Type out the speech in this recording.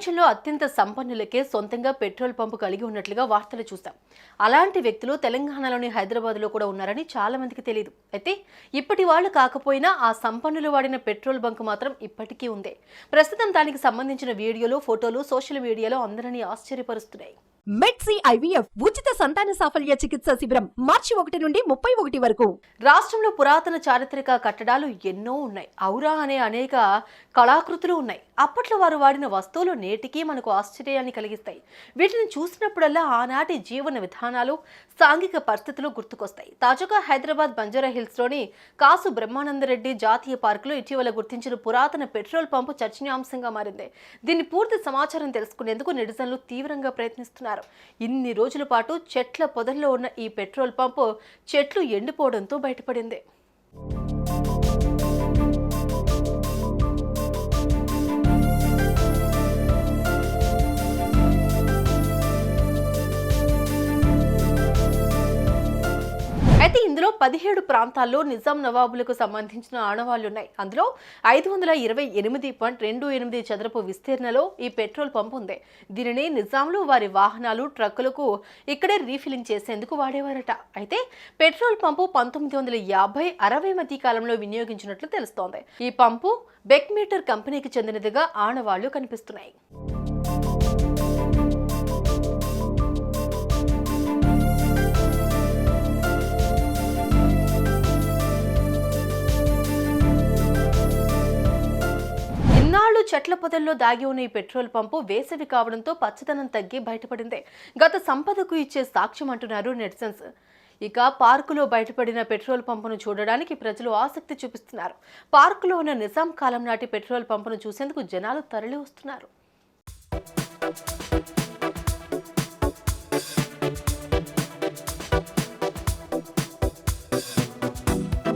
ప్రపంచంలో అత్యంత సంపన్నులకే సొంతంగా పెట్రోల్ పంపు కలిగి ఉన్నట్లుగా వార్తలు చూశాం అలాంటి వ్యక్తులు తెలంగాణలోని హైదరాబాద్లో కూడా ఉన్నారని చాలా మందికి తెలియదు అయితే ఇప్పటి వాళ్ళు కాకపోయినా ఆ సంపన్నులు వాడిన పెట్రోల్ బంక్ మాత్రం ఇప్పటికీ ఉంది. ప్రస్తుతం దానికి సంబంధించిన వీడియోలు ఫోటోలు సోషల్ మీడియాలో అందరినీ ఆశ్చర్యపరుస్తున్నాయి. మెడ్సీ ఐవీఎఫ్ ఉచిత సంతాన సాఫల్య చికిత్స శిబిరం మార్చి ఒకటి నుండి ముప్పై ఒకటి వరకు. రాష్ట్రంలో పురాతన చారిత్రక కట్టడాలు ఎన్నో ఉన్నాయి. ఔరా అనే అనేక కళాకృతులు ఉన్నాయి. అప్పట్లో వారు వాడిన వస్తువులు నేటికీ మనకు ఆశ్చర్యాన్ని కలిగిస్తాయి. వీటిని చూసినప్పుడల్లా ఆనాటి జీవన విధానాలు సాంఘిక పరిస్థితులు గుర్తుకొస్తాయి. తాజాగా హైదరాబాద్ బంజారా హిల్స్లోని కాసు బ్రహ్మానందరెడ్డి జాతీయ పార్కులో ఇటీవల గుర్తించిన పురాతన పెట్రోల్ పంపు చర్చనీయాంశంగా మారింది. దీని పూర్తి సమాచారం తెలుసుకునేందుకు నెటిజన్లు తీవ్రంగా ప్రయత్నిస్తున్నారు. ఇన్ని రోజుల పాటు చెట్ల పొదల్లో ఉన్న ఈ పెట్రోల్ పంపు చెట్లు ఎండిపోవడంతో బయటపడింది. అయితే ఇందులో పదిహేడు ప్రాంతాల్లో నిజాం నవాబులకు సంబంధించిన ఆనవాళ్ళున్నాయి. అందులో ఐదు వందల ఇరవై ఎనిమిది పాయింట్ రెండు ఎనిమిది చదరపు విస్తీర్ణలో ఈ పెట్రోల్ పంప్ ఉంది. దీనిని నిజాంలు వారి వాహనాలు ట్రక్కులకు ఇక్కడే రీఫిలింగ్ చేసేందుకు వాడేవారట. అయితే పెట్రోల్ పంపు పంతొమ్మిది వందల యాభై అరవై మధ్య కాలంలో వినియోగించినట్లు తెలుస్తోంది. ఈ పంపు బెక్ మీటర్ కంపెనీకి చెందినదిగా ఆనవాళ్ళు కనిపిస్తున్నాయి. చెట్ల పొదల్లో దాగి ఉన్న ఈ పెట్రోల్ పంపు వేసవి కావడంతో పచ్చదనం తగ్గి బయటపడింది. గత సంపదకు ఇచ్చే సాక్ష్యం అంటున్నారు నెటిజన్స్. ఇక పార్కులో బయటపడిన పెట్రోల్ పంపును చూడడానికి ప్రజలు ఆసక్తి చూపిస్తున్నారు. పార్కులో ఉన్న నిజాం కాలం నాటి పెట్రోల్ పంపును చూసేందుకు జనాలు తరలి వస్తున్నారు